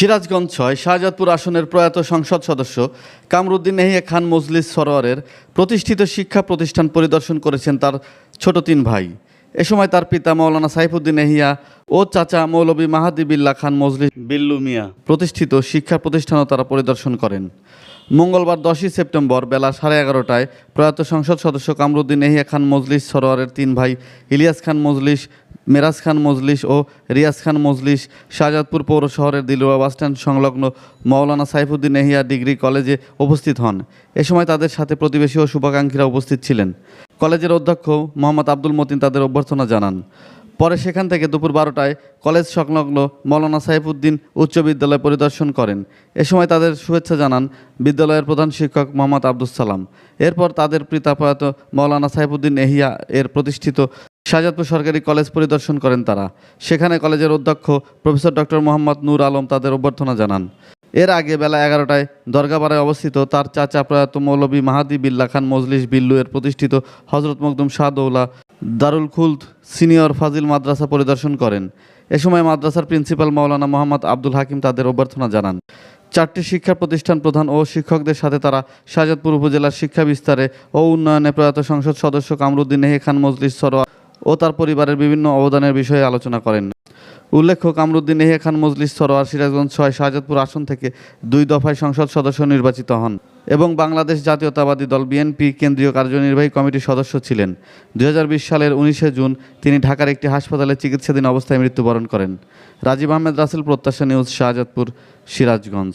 সিরাজগঞ্জ ছয় শাহজাদপুর আসনের প্রয়াত সংসদ সদস্য কামরুদ্দিন নেহিয়া খান মজলিস সরোয়ারের প্রতিষ্ঠিত শিক্ষা প্রতিষ্ঠান পরিদর্শন করেছেন তার ছোট তিন ভাই। এ সময় তার পিতা মৌলানা সাইফুদ্দিন নেহিয়া ও চাচা মৌলবী মাহাদি বিল্লা খান মজলিস বিল্লু মিয়া। প্রতিষ্ঠিত শিক্ষা প্রতিষ্ঠানও তারা পরিদর্শন করেন। মঙ্গলবার দশই সেপ্টেম্বর বেলা সাড়ে এগারোটায় প্রয়াত সংসদ সদস্য কামরুদ্দিন নেহিয়া খান মজলিস, সরোয়ারের তিন ভাই ইলিয়াস খান মজলিস, মেরাজ খান মজলিস ও রিয়াজ খান মজলিস, শাহজাদপুর পৌর শহরের দিলুয়া বাসস্ট্যান্ড সংলগ্ন মৌলানা সাইফুদ্দিন নেহিয়া ডিগ্রি কলেজে উপস্থিত হন। এ সময় তাদের সাথে প্রতিবেশী ও শুভাকাঙ্ক্ষীরা উপস্থিত ছিলেন। কলেজের অধ্যক্ষ মোহাম্মদ আব্দুল মতিন তাদের অভ্যর্থনা জানান। পরে সেখান থেকে দুপুর বারোটায় কলেজ সংলগ্ন মৌলানা সাইফুদ্দিন উচ্চ বিদ্যালয় পরিদর্শন করেন। এ সময় তাদের শুভেচ্ছা জানান বিদ্যালয়ের প্রধান শিক্ষক মোহাম্মদ আব্দুল সালাম। এরপর তাদের প্রয়াত মৌলানা সাইফুদ্দিন এহিয়া এর প্রতিষ্ঠিত শাহজাদপুর সরকারি কলেজ পরিদর্শন করেন তারা। সেখানে কলেজের অধ্যক্ষ প্রফেসর ডক্টর মোহাম্মদ নূর আলম তাদের অভ্যর্থনা জানান। এর আগে বেলা এগারোটায় দরগাপাড়ায় অবস্থিত তার চাচা প্রয়াত মৌলবী মাহাদি বিল্লা খান মজলিস বিল্লু এর প্রতিষ্ঠিত হজরত মকদুম শাহদৌলা দারুল খুলদ সিনিয়র ফাজিল মাদ্রাসা পরিদর্শন করেন। এ সময় মাদ্রাসার প্রিন্সিপাল মৌলানা মোহাম্মদ আব্দুল হাকিম তাদের অভ্যর্থনা জানান। চারটি শিক্ষা প্রতিষ্ঠান প্রধান ও শিক্ষকদের সাথে তারা শাহজাদপুর উপজেলার শিক্ষা বিস্তারে ও উন্নয়নে প্রয়াত সংসদ সদস্য কামরুদ্দিন নেহে খান মজলিস সরোয়া ও তার পরিবারের বিভিন্ন অবদানের বিষয়ে আলোচনা করেন। উল্লেখ্য কামরুদ্দিন এহে খান মজলিস সরোয়ার সিরাজগঞ্জ ছয় শাহজাদপুর আসন থেকে দুই দফায় সংসদ সদস্য নির্বাচিত হন এবং বাংলাদেশ জাতীয়তাবাদী দল বিএনপি কেন্দ্রীয় কার্যনির্বাহী কমিটির সদস্য ছিলেন। দু হাজার বিশ সালের উনিশে জুন তিনি ঢাকার একটি হাসপাতালে চিকিৎসাধীন অবস্থায় মৃত্যুবরণ করেন। রাজীব আহমেদ রাসেল প্রত্যাশা নিউজ শাহজাদপুর সিরাজগঞ্জ।